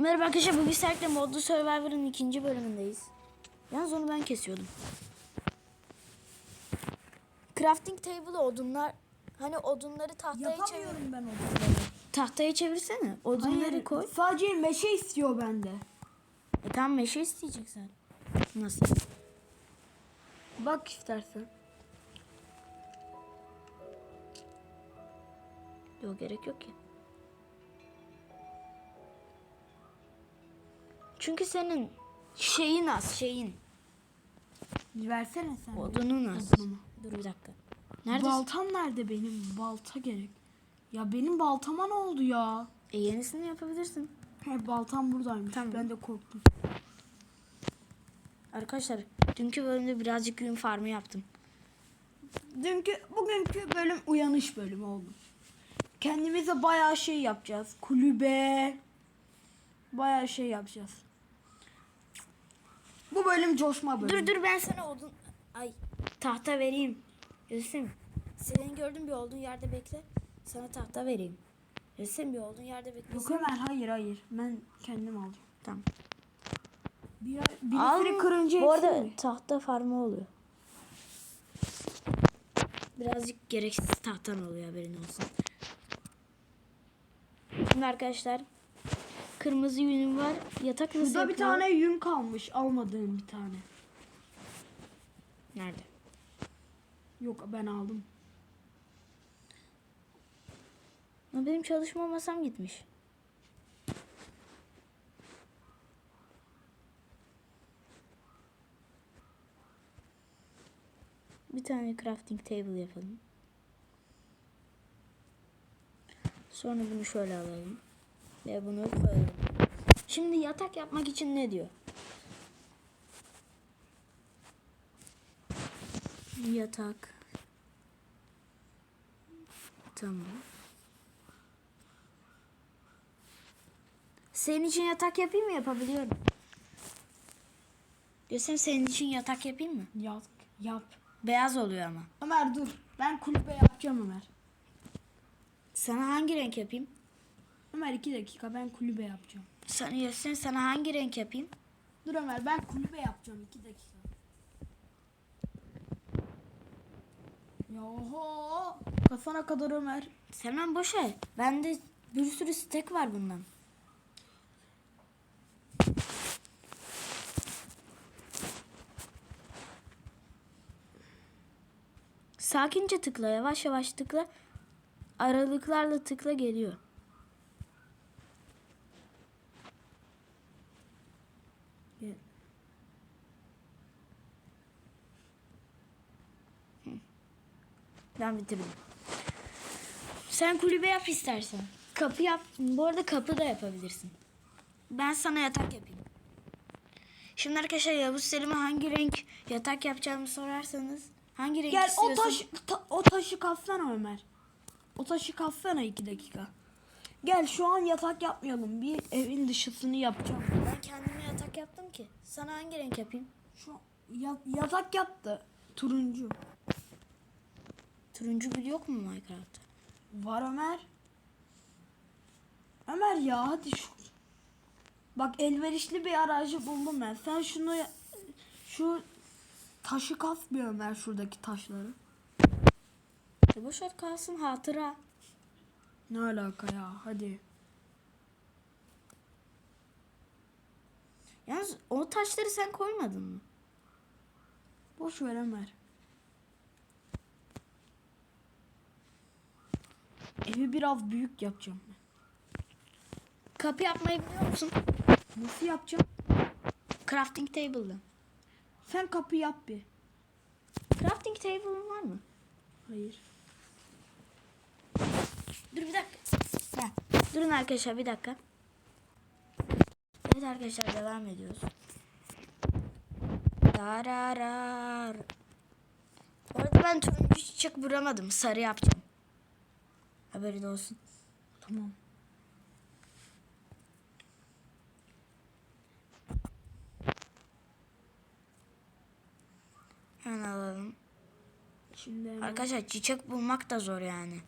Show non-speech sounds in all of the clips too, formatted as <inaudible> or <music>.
Merhaba arkadaşlar bugün Serk'le Modlu Survivor'ın ikinci bölümündeyiz. Yalnız onu ben kesiyordum. Crafting table odunlar hani odunları tahtaya çevir. Yapamıyorum ben onu. Tahtaya çevirsene. Odunları koy. Sadece meşe istiyor bende. E tamam meşe isteyeceksin. Nasıl? Bak istersen. Yok gerek yok ki. Çünkü senin şeyin az şeyin. Versene sen. Odunun az. Odunumu. Dur bir dakika. Neredesin? Baltam nerede benim? Balta gerek. Ya benim baltama ne oldu ya? E yenisini yapabilirsin. He baltam buradaymış. Tamam. Ben de korktum. Arkadaşlar dünkü bölümde birazcık yün farmı yaptım. Dünkü, bugünkü bölüm uyanış bölümü oldu. Kendimize bayağı şey yapacağız. Kulübe. Bayağı şey yapacağız. Bu bölüm coşma bölümü. Dur dur ben sana odun ay tahta vereyim. Gülsüm. Senin gördüğün bir olduğun yerde bekle. Sana tahta vereyim. Gülsüm bir olduğun yerde bekle. Yok Ömer hayır hayır. Ben kendim alacağım. Tamam. Bir, birisini kırınca Bu arada mi? tahta farmı oluyor. Birazcık gereksiz tahtan oluyor haberin olsun. Şimdi arkadaşlar kırmızı yünüm var. Yatak nasıl Burada bir yapıyor? tane yün kalmış. Almadığım bir tane. Nerede? Yok ben aldım. Ama benim çalışma masam gitmiş. Bir tane crafting table yapalım. Sonra bunu şöyle alalım. Ve bunu koyalım. Şimdi yatak yapmak için ne diyor? Yatak. Tamam. Senin için yatak yapayım mı? Yapabiliyorum. Görsem senin için yatak yapayım mı? Yap. Yap. Beyaz oluyor ama. Ömer dur. Ben kulübe yapacağım Ömer. Sana hangi renk yapayım? Ömer iki dakika ben kulübe yapacağım. Sana göstereyim sana hangi renk yapayım? Dur Ömer ben kulübe yapacağım iki dakika. Ya oho. Kafana kadar Ömer. Sen ben boş ver. Bende bir sürü stek var bundan. Sakince tıkla, yavaş yavaş tıkla. Aralıklarla tıkla geliyor. Gel. Ben bitirdim. Sen kulübe yap istersen. Kapı yap. Bu arada kapı da yapabilirsin. Ben sana yatak yapayım. Şimdi arkadaşlar Yavuz Selim'e hangi renk yatak yapacağımı sorarsanız hangi renk Gel o istiyorsun? taş ta- o taşı katsana Ömer. O taşı katsana iki dakika. Gel şu an yatak yapmayalım. Bir evin dışısını yapacağım. Ben kendime yatak yaptım ki. Sana hangi renk yapayım? Şu ya- yatak yaptı. Turuncu. Turuncu gül yok mu Minecraft'ta? Var Ömer. Ömer ya hadi şu. Bak elverişli bir aracı buldum ben. Sen şunu şu taşı kas bir Ömer şuradaki taşları. E boş ver kalsın hatıra. Ne alaka ya hadi. Yalnız o taşları sen koymadın mı? Boş ver Ömer. Evi biraz büyük yapacağım. Kapı yapmayı biliyor musun? Nasıl yapacağım? Crafting table'da. Sen kapı yap bir. Crafting table'ın var mı? Hayır. Dur bir dakika. Ha. Durun arkadaşlar bir dakika. Evet arkadaşlar devam ediyoruz. Dararar. Bu arada ben turuncu çiçek vuramadım. Sarı yapacağım. Haberi de olsun. Tamam. Hemen alalım. Şimdi Arkadaşlar çiçek bulmak da zor yani.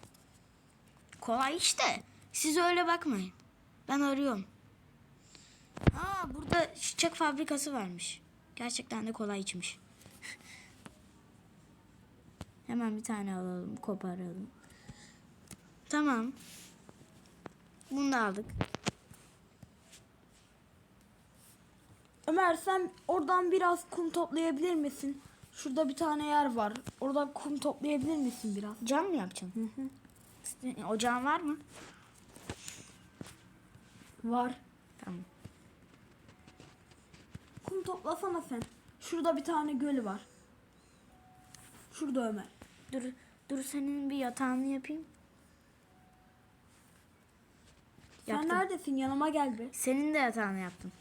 Kolay işte. Siz öyle bakmayın. Ben arıyorum. Aa burada çiçek fabrikası varmış. Gerçekten de kolay içmiş. <laughs> Hemen bir tane alalım, koparalım. Tamam. Bunu da aldık. Ömer sen oradan biraz kum toplayabilir misin? Şurada bir tane yer var. Oradan kum toplayabilir misin biraz? Cam mı yapacaksın? Hı hı. Ocağın var mı? Var. Tamam. Kum toplasana sen. Şurada bir tane göl var. Şurada Ömer. Dur, dur senin bir yatağını yapayım. Sen Yaptım. neredesin? Yanıma gel bir. Senin de yatağını yaptım.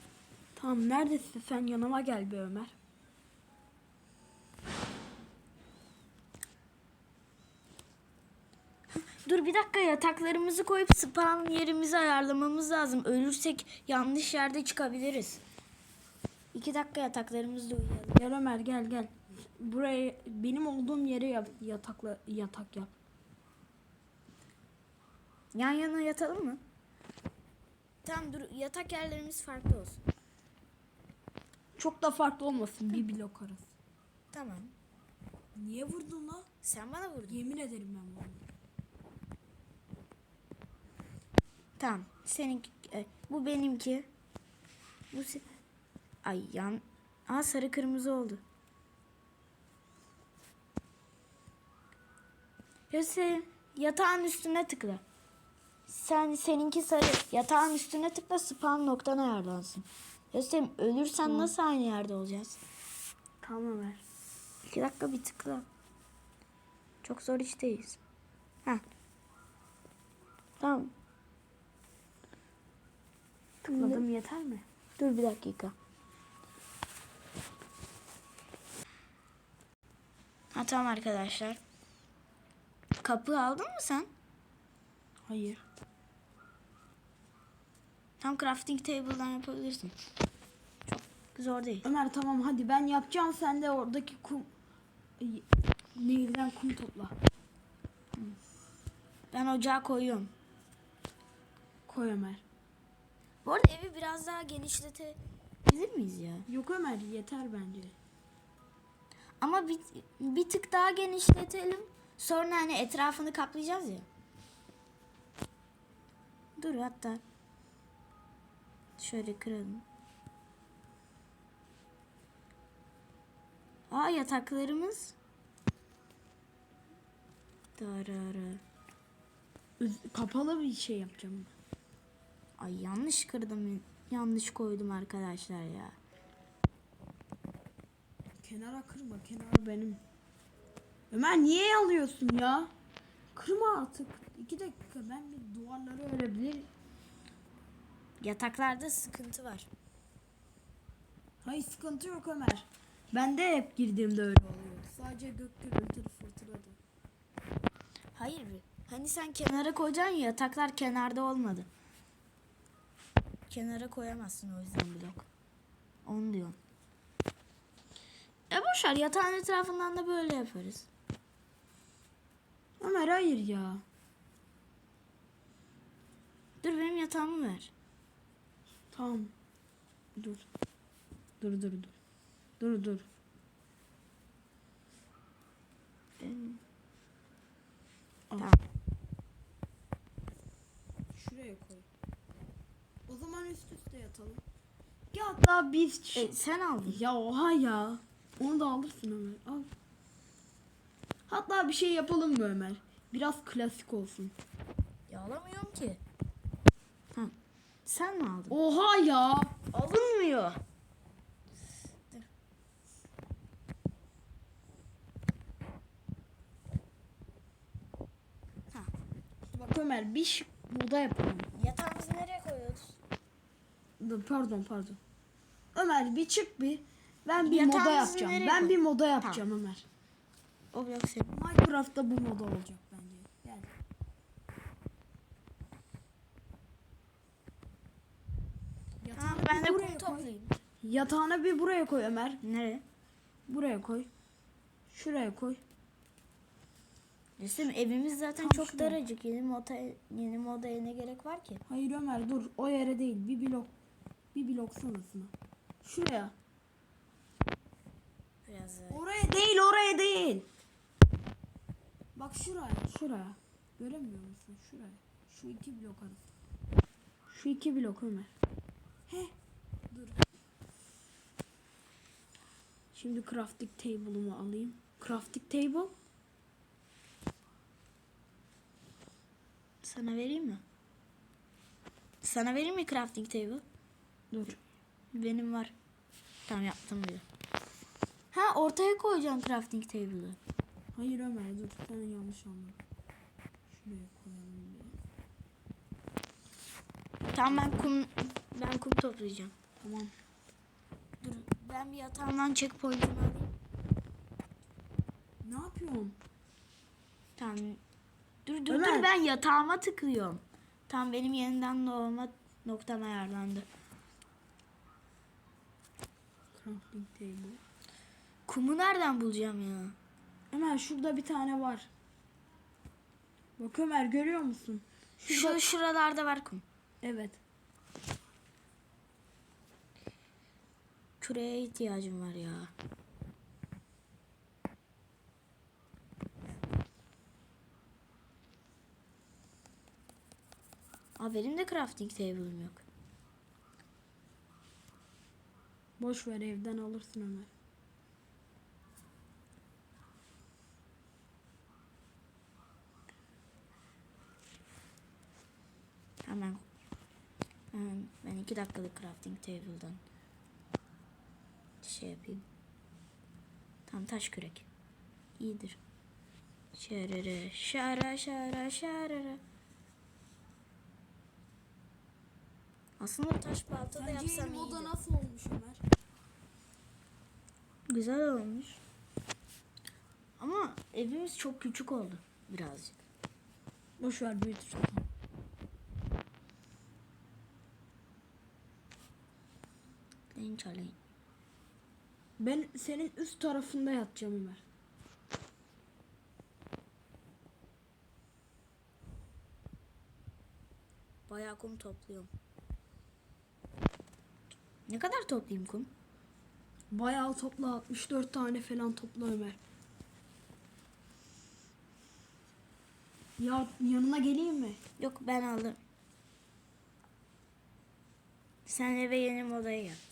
Tamam neredesin? Sen yanıma gel bir Ömer. Dur bir dakika yataklarımızı koyup spawn yerimizi ayarlamamız lazım. Ölürsek yanlış yerde çıkabiliriz. İki dakika yataklarımızda uyuyalım. Gel Ömer gel gel. Buraya benim olduğum yere yap, yatakla yatak yap. Yan yana yatalım mı? Tamam dur yatak yerlerimiz farklı olsun. Çok da farklı olmasın bir blok arası. Tamam. Niye vurdun lan? Sen bana vurdun. Yemin ederim ben vurdum. Tamam. Seninki e, bu benimki. Bu se- Ay yan Aa sarı kırmızı oldu. Yose yatağın üstüne tıkla. Sen seninki sarı. Yatağın üstüne tıkla spawn noktan ayarlansın. Yose ölürsen nasıl aynı yerde olacağız? Tamam Ömer. İki dakika bir tıkla. Çok zor işteyiz. Ha. Tamam. Tıkladım yeter mi? Dur bir dakika. Ha tamam arkadaşlar. Kapı aldın mı sen? Hayır. Tam crafting table'dan yapabilirsin. Çok zor değil. Ömer tamam hadi ben yapacağım sen de oradaki kum Ay, nehirden kum topla. Ben ocağa koyuyorum. Koy Ömer. Bu arada evi biraz daha genişletebilir miyiz ya? Yok Ömer yeter bence. Ama bir, bir tık daha genişletelim. Sonra hani etrafını kaplayacağız ya. Dur hatta. Şöyle kıralım. Aa yataklarımız. Darara. Kapalı bir şey yapacağım. Ay yanlış kırdım. Yanlış koydum arkadaşlar ya. Kenara kırma kenar benim. Ömer niye alıyorsun ya? Kırma artık. İki dakika ben bir duvarları örebilir. Yataklarda sıkıntı var. Hayır sıkıntı yok Ömer. Ben de hep girdiğimde öyle oluyor. Sadece gök gürültülü fırtınadı. Hayır bir. Hani sen kenara koyacaksın ya yataklar kenarda olmadı. Kenara koyamazsın o yüzden blok. Onu diyorum. E boşver yatağın etrafından da böyle yaparız. Ömer hayır ya. Dur benim yatağımı ver. Tamam. Dur. Dur dur dur. Dur dur. Tamam. Şuraya koy. O zaman üst üste yatalım. Ya hatta biz... E, sen aldın. Ya oha ya. Onu da alırsın Ömer. Al. Hatta bir şey yapalım mı Ömer? Biraz klasik olsun. Ya alamıyorum ki. Sen mi aldın? Oha ya. Alınmıyor. Dur. Ha. Bak Ömer bir şık moda yapalım. Yatağımızı nereye koyuyoruz? Pardon pardon. Ömer bir çık bir. Ben bir Yatağımızı moda yapacağım. nereye Ben koy- bir moda yapacağım Ömer. O blok senin. Minecraft'ta bu moda olacak bence. Gel. Tamam Yatağını ben de kum toplayayım. Yatağını bir buraya koy Ömer. Nereye? Buraya koy. Şuraya koy. Resim evimiz zaten Tam çok şuraya. daracık. Yeni moda yeni modaya ne gerek var ki? Hayır Ömer dur. O yere değil. Bir blok. Bir blok sonrasına. Şuraya. Biraz Oraya değil oraya değil. Bak şuraya şuraya. Göremiyor musun? Şuraya. Şu iki blok arası. Şu iki blok Ömer. He. Dur. Şimdi crafting table'ımı alayım. Crafting table. Sana vereyim mi? Sana vereyim mi crafting table? Dur. Benim var. Tamam yaptım bile. Ha ortaya koyacağım crafting table'ı. Hayır Ömer dur. Sen yanlış anladın. Şuraya koyalım bir. Tamam ben kum ben kum toplayacağım. Tamam. Ben bir yatağımdan checkpoint'imi alayım. Ne yapıyorsun? Tamam. Dur dur Ömer. dur ben yatağıma tıklıyorum. Tamam benim yeniden doğma noktam ayarlandı. Crafting table. Kumu nereden bulacağım ya? Ömer şurada bir tane var. Bak Ömer görüyor musun? Şurada. Şu şuralarda var kum. Evet. Küreye ihtiyacım var ya. Aa benim de crafting table'ım yok. Boş ver evden alırsın Ömer. Hemen hemen ben iki dakikalık crafting table'dan şey yapayım. Tam taş kürek. İyidir. Şarara şara şara şarara. Aslında taş balta da Sence yapsam yeni moda iyiydi. nasıl olmuş Ömer? Güzel olmuş. Ama evimiz çok küçük oldu birazcık. Boş ver büyütür. Neyin çalayım? Ben senin üst tarafında yatacağım Ömer. Bayağı kum topluyorum. Ne kadar toplayayım kum? Bayağı topla 64 tane falan topla Ömer. Ya yanına geleyim mi? Yok ben aldım. Sen eve yeni modaya gel.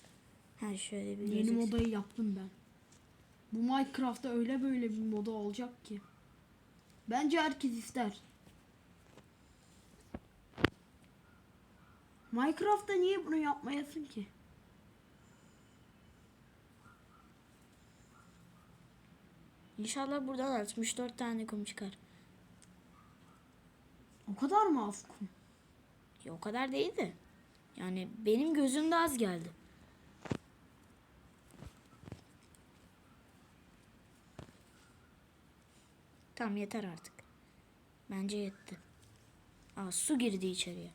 Ha şöyle bir Yeni gözük- modayı yaptım ben. Bu Minecraft'ta öyle böyle bir moda olacak ki. Bence herkes ister. Minecraft'ta niye bunu yapmayasın ki? İnşallah buradan 64 tane kum çıkar. O kadar mı az kum? Ya o kadar değil de. Yani benim gözümde az geldi. Tamam yeter artık. Bence yetti. Aa su girdi içeriye.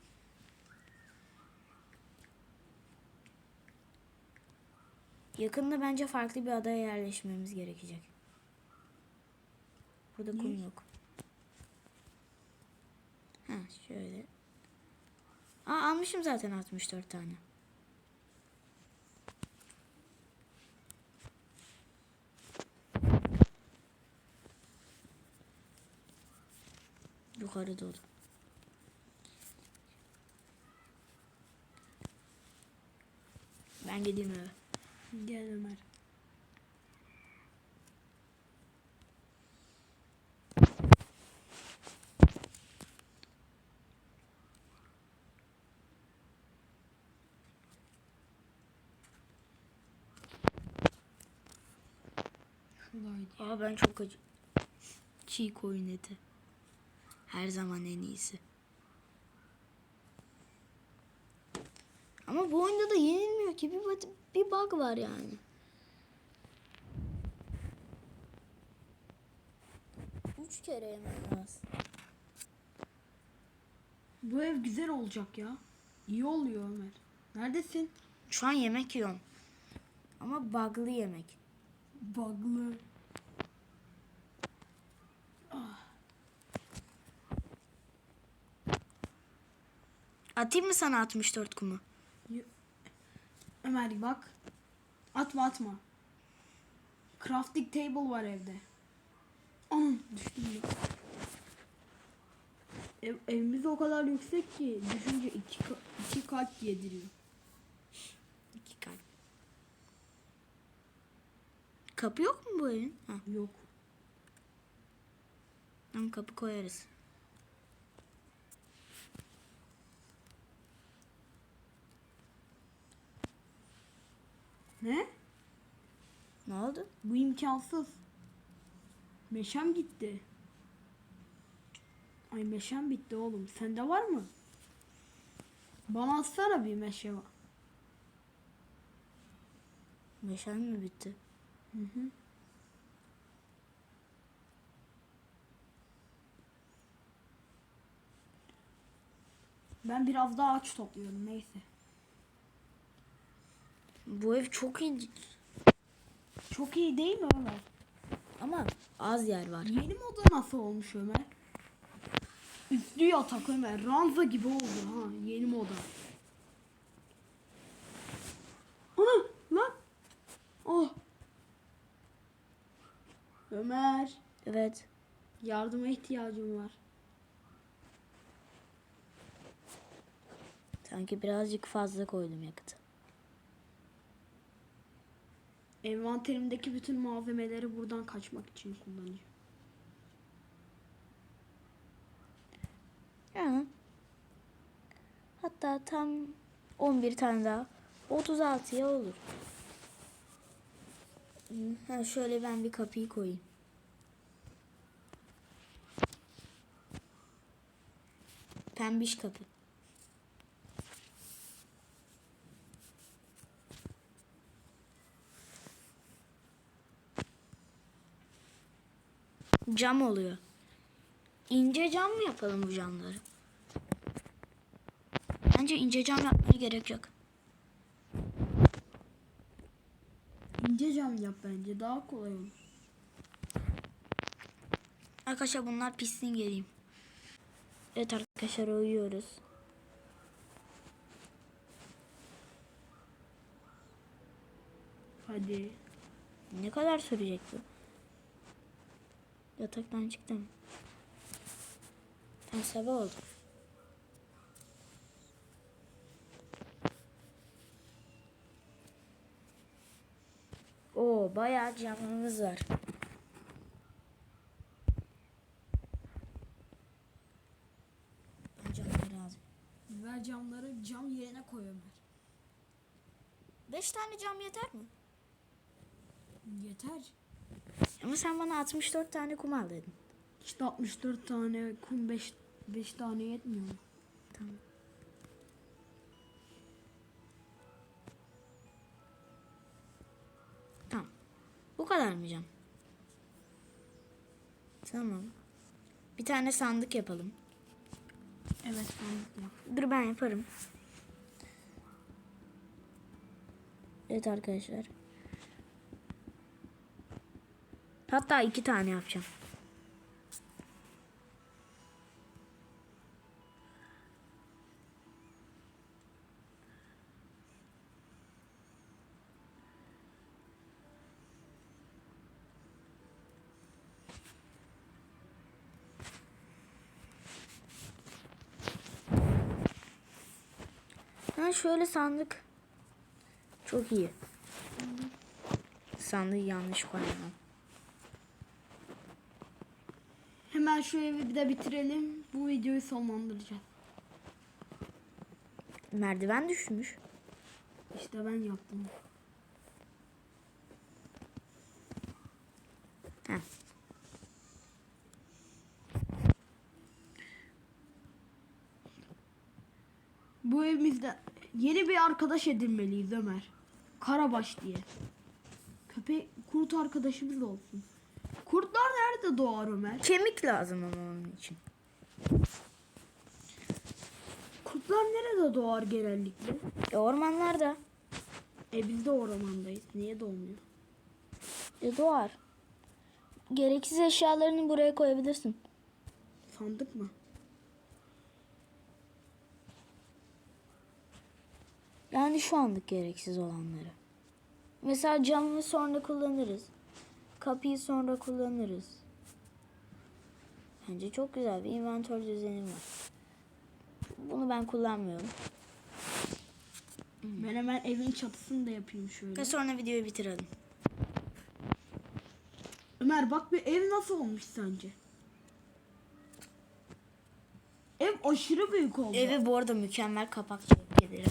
Yakında bence farklı bir adaya yerleşmemiz gerekecek. Burada kum Niye? yok. Ha şöyle. Aa almışım zaten 64 tane. Yukarı dolu. Ben gideyim eve. Gel Ömer. Aa ben çok acı. Çiğ koyun eti. Her zaman en iyisi. Ama bu oyunda da yenilmiyor ki. Bir, bir bug var yani. Üç kere yemen lazım. Bu ev güzel olacak ya. İyi oluyor Ömer. Neredesin? Şu an yemek yiyorum. Ama bug'lı yemek. Bug'lı. Atayım mı sana 64 kumu? Ömer bak. Atma atma. Crafting table var evde. Anam düştüm ya. Ev, evimiz o kadar yüksek ki düşünce iki, iki kat yediriyor. İki kalp. Kapı yok mu bu evin? Ha, Yok. tamam kapı koyarız. Ne? Ne oldu? Bu imkansız. Meşem gitti. Ay meşem bitti oğlum. Sende var mı? Bana atsana bir meşe var. Meşal mi bitti? Hı hı. Ben biraz daha ağaç topluyorum neyse. Bu ev çok iyi Çok iyi değil mi Ömer? ama az yer var. Yeni moda nasıl olmuş Ömer? Üstlü yatak Ömer. Ranza gibi oldu ha yeni moda. Ana lan. Oh. Ömer. Evet. Yardıma ihtiyacım var. Sanki birazcık fazla koydum yakıtı. Envanterimdeki bütün malzemeleri buradan kaçmak için kullanacağım. Ya. Hatta tam 11 tane daha. 36'ya olur. Ha, şöyle ben bir kapıyı koyayım. Pembiş kapı. Cam oluyor. İnce cam mı yapalım bu camları? Bence ince cam yapmaya gerek yok. İnce cam yap bence daha kolay olur. Arkadaşlar bunlar pisliğin geleyim. Evet arkadaşlar uyuyoruz. Hadi. Ne kadar sürecek bu? Yataktan çıktım. Tam sabah oldu. Oo bayağı camımız var. Camları lazım. Ver camları cam yerine koy Ömer. Beş tane cam yeter mi? Yeter. Ama sen bana 64 tane kum al dedin. İşte 64 tane kum 5 5 tane yetmiyor mu? Tamam. Tamam. Bu kadar mı cam? Tamam. Bir tane sandık yapalım. Evet sandık ya. Dur ben yaparım. Evet arkadaşlar. Hatta iki tane yapacağım. Şöyle sandık. Çok iyi. Sandığı yanlış koyamam. Hemen şu evi bir de bitirelim. Bu videoyu sonlandıracağız. Merdiven düşmüş. İşte ben yaptım. Heh. Bu evimizde yeni bir arkadaş edinmeliyiz Ömer. Karabaş diye. Köpek kurt arkadaşımız olsun. Kurtlar nerede doğar Ömer? Kemik lazım ama onun için. Kurtlar nerede doğar genellikle? E, ormanlarda. E biz de ormandayız. Niye doğmuyor? E, doğar. Gereksiz eşyalarını buraya koyabilirsin. Sandık mı? Yani şu anlık gereksiz olanları. Mesela camı sonra kullanırız. Kapıyı sonra kullanırız. Bence çok güzel bir inventör düzenim var. Bunu ben kullanmıyorum. Ben hemen evin çatısını da yapayım şöyle. Ve sonra videoyu bitirelim. Ömer bak bir ev nasıl olmuş sence? Ev aşırı büyük oldu. Evi bu arada mükemmel kapak çekilir.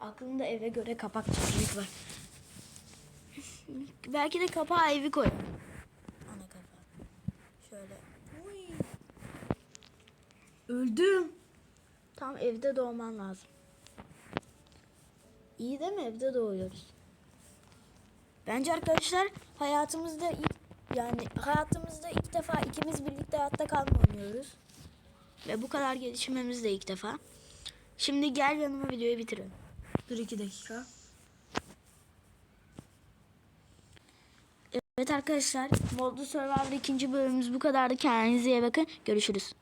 Aklımda eve göre kapak çekilik var. Belki de kapağı evi koy. Ana kapağı. Şöyle. Öldüm. Tam evde doğman lazım. İyi değil mi? Evde doğuyoruz. Bence arkadaşlar hayatımızda ilk yani hayatımızda ilk defa ikimiz birlikte hayatta kalma oynuyoruz. Ve bu kadar gelişmemiz de ilk defa. Şimdi gel yanıma videoyu bitirelim. Dur iki dakika. Evet arkadaşlar Modlu Survivor ikinci bölümümüz bu kadardı. Kendinize iyi bakın. Görüşürüz.